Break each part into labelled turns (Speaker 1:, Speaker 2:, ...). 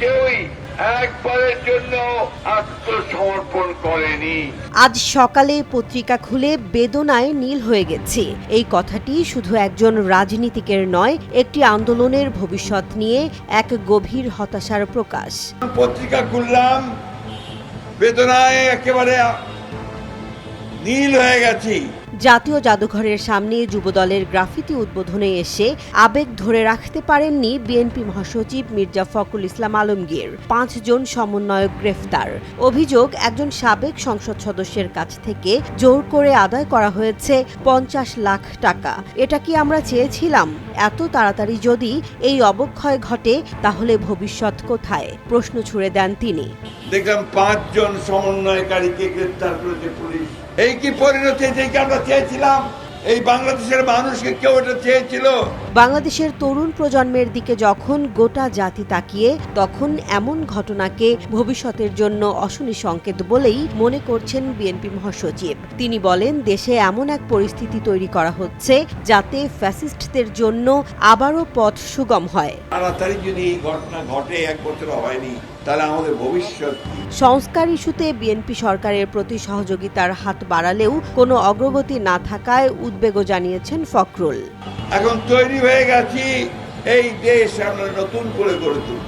Speaker 1: কেউই একবারের জন্য আত্মসমর্পণ করেনি।
Speaker 2: আজ সকালে পত্রিকা খুলে বেদনায় নীল হয়ে গেছে। এই কথাটি শুধু একজন রাজনীতিকের নয় একটি আন্দোলনের ভবিষ্যৎ নিয়ে এক গভীর হতাশার প্রকাশ।
Speaker 1: পত্রিকা খুললাম বেদনায় একেবারে নীল হয়ে গেছি।
Speaker 2: জাতীয় জাদুঘরের সামনে যুবদলের গ্রাফিতি উদ্বোধনে এসে আবেগ ধরে রাখতে পারেননি বিএনপি মহাসচিব মির্জা ফখরুল ইসলাম আলমগীর। পাঁচজন সমন্বয়ক গ্রেফতার। অভিযোগ, একজন সাবেক সংসদ সদস্যের কাছ থেকে জোর করে আদায় করা হয়েছে পঞ্চাশ লাখ টাকা। এটা কি আমরা চেয়েছিলাম? এত তাড়াতাড়ি যদি এই অবক্ষয় ঘটে, তাহলে ভবিষ্যৎ কোথায়? প্রশ্ন ছুড়ে দেন তিনি।
Speaker 1: দেখলাম পাঁচজন সমন্বয়কারীকে গ্রেফতার করেছে পুলিশ। এই কি পরিণতি? কি আমরা চেয়েছিলাম এই বাংলাদেশের মানুষকে কেউ এটা চেয়েছিল।
Speaker 2: বাংলাদেশের তরুণ প্রজন্মের দিকে যখন গোটা জাতি তাকিয়ে তখন এমন ঘটনাকে ভবিষ্যতের জন্য অশনি সংকেত বলেই মনে করছেন বিএনপি মহাসচিব। তিনি বলেন দেশে এমন এক পরিস্থিতি তৈরি করা হচ্ছে যাতে ফ্যাসিস্টদের জন্য আবারও পথ সুগম হয়।
Speaker 1: তাড়াতাড়ি যদি এই ঘটনা ঘটে এক বছর হয়নি। তাহলে আমাদের ভবিষ্যৎ
Speaker 2: সংস্কার ইস্যুতে বিএনপি সরকারের প্রতি সহযোগিতার হাত বাড়ালেও কোনো অগ্রগতি না থাকায় উদ্বেগও জানিয়েছেন ফখরুল।
Speaker 1: এখন তৈরি হয়ে গেছি এই দেশ আমরা নতুন করে গড়ে তুলব।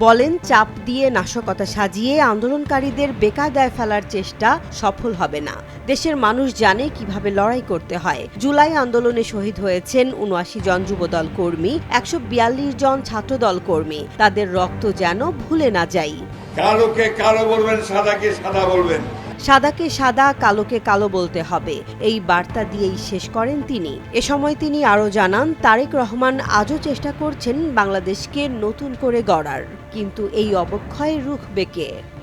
Speaker 2: বলেন, চাপ দিয়ে নাশকতা সাজিয়ে আন্দোলনকারীদের বেকায়দায় ফেলার চেষ্টা সফল হবে না। দেশের মানুষ জানে কীভাবে লড়াই করতে হয়। জুলাই আন্দোলনে শহীদ হয়েছেন উনআশি জন যুবদল কর্মী, একশো বিয়াল্লিশ জন ছাত্রদল কর্মী। তাদের রক্ত যেন ভুলে না যাই।
Speaker 1: কালোকে কালো বলবেন, সাদাকে সাদা বলবেন।
Speaker 2: সাদাকে সাদা, কালোকে কালো বলতে হবে। এই বার্তা দিয়েই শেষ করেন তিনি। এ সময় তিনি আরও জানান, তারেক রহমান আজও চেষ্টা করছেন বাংলাদেশকে নতুন করে গড়ার। কিন্তু এই অবক্ষয় রুখ কে?